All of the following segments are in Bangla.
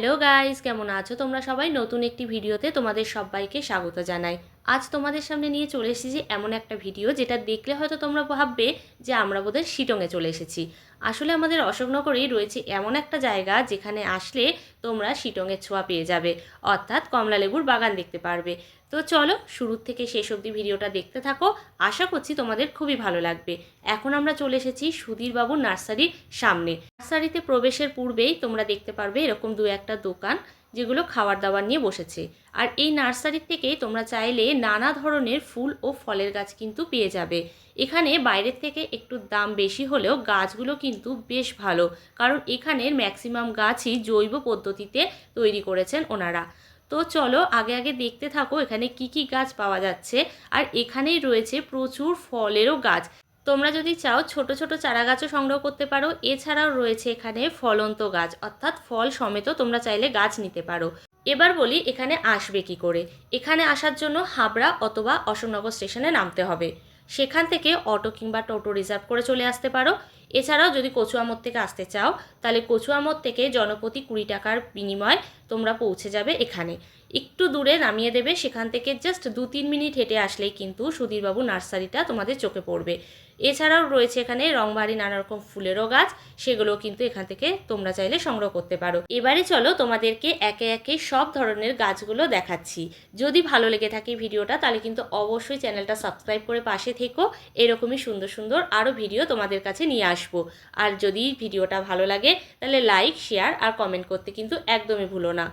হ্যালো গাইস কেমন আছো? তোমরা সবাই নতুন একটি ভিডিওতে তোমাদের সবাইকে স্বাগত জানাই। আজ তোমাদের সামনে নিয়ে চলে এসেছি এমন একটা ভিডিও যেটা দেখলে হয়তো তোমরা ভাববে যে আমরা বোধহয় শিটংয়ে চলে এসেছি। আসলে আমাদের অশোকনগরেই রয়েছে এমন একটা জায়গা যেখানে আসলে তোমরা শিটংয়ের ছোঁয়া পেয়ে যাবে, অর্থাৎ কমলালেবুর বাগান দেখতে পারবে। তো চলো শুরুর থেকে শেষ অবধি ভিডিওটা দেখতে থাকো, আশা করছি তোমাদের খুবই ভালো লাগবে। এখন আমরা চলে এসেছি সুধীরবাবুর নার্সারির সামনে। নার্সারিতে প্রবেশের পূর্বেই তোমরা দেখতে পারবে এরকম দু একটা দোকান। যেগুলো খাবার দাবার নিয়ে বসেছে। আর এই নার্সারি থেকেই তোমরা চাইলে নানা ধরনের ফুল ও ফলের গাছ কিন্তু পেয়ে যাবে। এখানে বাইরের থেকে একটু দাম বেশি হলেও গাছগুলো কিন্তু বেশ ভালো, কারণ এখানের ম্যাক্সিমাম গাছই জৈব পদ্ধতিতে তৈরি করেছেন ওনারা। তো চলো আগে আগে দেখতে থাকো এখানে কি কি গাছ পাওয়া যাচ্ছে। আর এখানেই রয়েছে প্রচুর ফলেরও গাছ। তোমরা যদি চাও ছোট ছোট চারা গাছও সংগ্রহ করতে পারো, এছাড়াও রয়েছে এখানে ফলন্ত গাছ, অর্থাৎ ফল সমেত তোমরা চাইলে গাছ নিতে পারো। এবার বলি এখানে আসবে কি করে। এখানে আসার জন্য হাবড়া অথবা অশোকনগর স্টেশনে নামতে হবে। সেখান থেকে অটো কিংবা টোটো রিজার্ভ করে চলে আসতে পারো। এছাড়াও যদি কচুয়ামোড় থেকে আসতে চাও, তাহলে কচুয়ামোড় থেকে জনপ্রতি কুড়ি টাকার বিনিময় তোমরা পৌঁছে যাবে এখানে। একটু দূরে নামিয়ে দেবে, সেখান থেকে জাস্ট দু তিন মিনিট হেঁটে আসলেই কিন্তু সুধীরবাবু নার্সারিটা তোমাদের চোখে পড়বে। এছাড়াও রয়েছে এখানে রংবারি নানা রকম ফুলেরও গাছ সেগুলো কিন্তু এখান থেকে তোমরা চাইলে সংগ্রহ করতে পারো। এবারে চলো তোমাদেরকে একে একে সব ধরনের গাছগুলো দেখাচ্ছি। যদি ভালো লেগে থাকে ভিডিওটা, তাহলে কিন্তু অবশ্যই চ্যানেলটা সাবস্ক্রাইব করে পাশে থেকো। এরকমই সুন্দর সুন্দর আরও ভিডিও তোমাদের কাছে নিয়ে আসব। আর যদি ভিডিওটা ভালো লাগে, তাহলে লাইক, শেয়ার আর কমেন্ট করতে কিন্তু একদমই ভুলো না।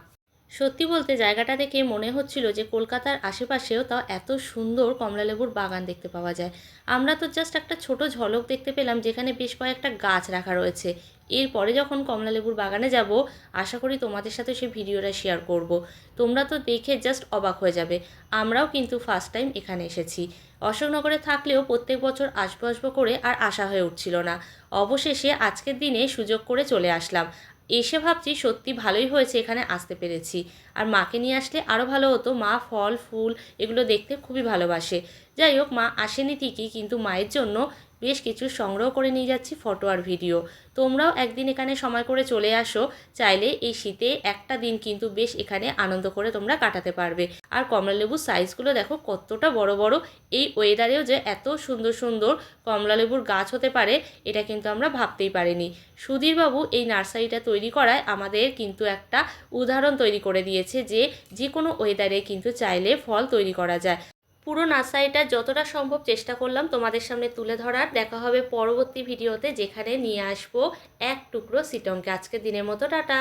সত্যি বলতে জায়গাটা দেখে মনে হচ্ছিল যে কলকাতার আশেপাশেও তাও এত সুন্দর কমলালেবুর বাগান দেখতে পাওয়া যায়। আমরা তো জাস্ট একটা ছোট ঝলক দেখতে পেলাম যেখানে বেশ কয়েকটা গাছ রাখা রয়েছে। এরপরে যখন কমলালেবুর বাগানে যাব, আশা করি তোমাদের সাথে সেই ভিডিওটা শেয়ার করব। তোমরা তো দেখে জাস্ট অবাক হয়ে যাবে। আমরাও কিন্তু ফার্স্ট টাইম এখানে এসেছি। অশোকনগরে থাকলেও প্রত্যেক বছর আসব আসব করে আর আশা হয়ে উঠছিল না। অবশেষে আজকের দিনে সুযোগ করে চলে আসলাম। এসে ভাবছি সত্যি ভালোই হয়েছে, এখানে আসতে পেরেছি। আর মাকে নিয়ে আসলে আরও ভালো হতো। মা ফল, ফুল এগুলো দেখতে খুবই ভালোবাসে। যাই হোক, মা আসেনি ঠিকই, কিন্তু মায়ের জন্য বেশ কিছু সংগ্রহ করে নিয়ে যাচ্ছি ফটো আর ভিডিও। তোমরাও একদিন এখানে সময় করে চলে আসো, চাইলে এই শীতে একটা দিন কিন্তু বেশ এখানে আনন্দ করে তোমরা কাটাতে পারবে। আর কমলালেবুর সাইজগুলো দেখো কতটা বড় বড়, এই ওয়েদারেও যে এত সুন্দর সুন্দর কমলালেবুর গাছ হতে পারে, এটা কিন্তু আমরা ভাবতেই পারিনি। সুধীরবাবু এই নার্সারিটা তৈরি করায় আমাদের কিন্তু একটা উদাহরণ তৈরি করে দিয়েছে যে যে কোনো ওয়েদারে কিন্তু চাইলে ফল তৈরি করা যায়। পুরো নার্সারিটা যতটা সম্ভব চেষ্টা করলাম তোমাদের সামনে তুলে ধরার। দেখা হবে পরবর্তী ভিডিওতে যেখানে নিয়ে আসব এক টুকরো সিটংকে আজকের দিনের মতো, টাটা।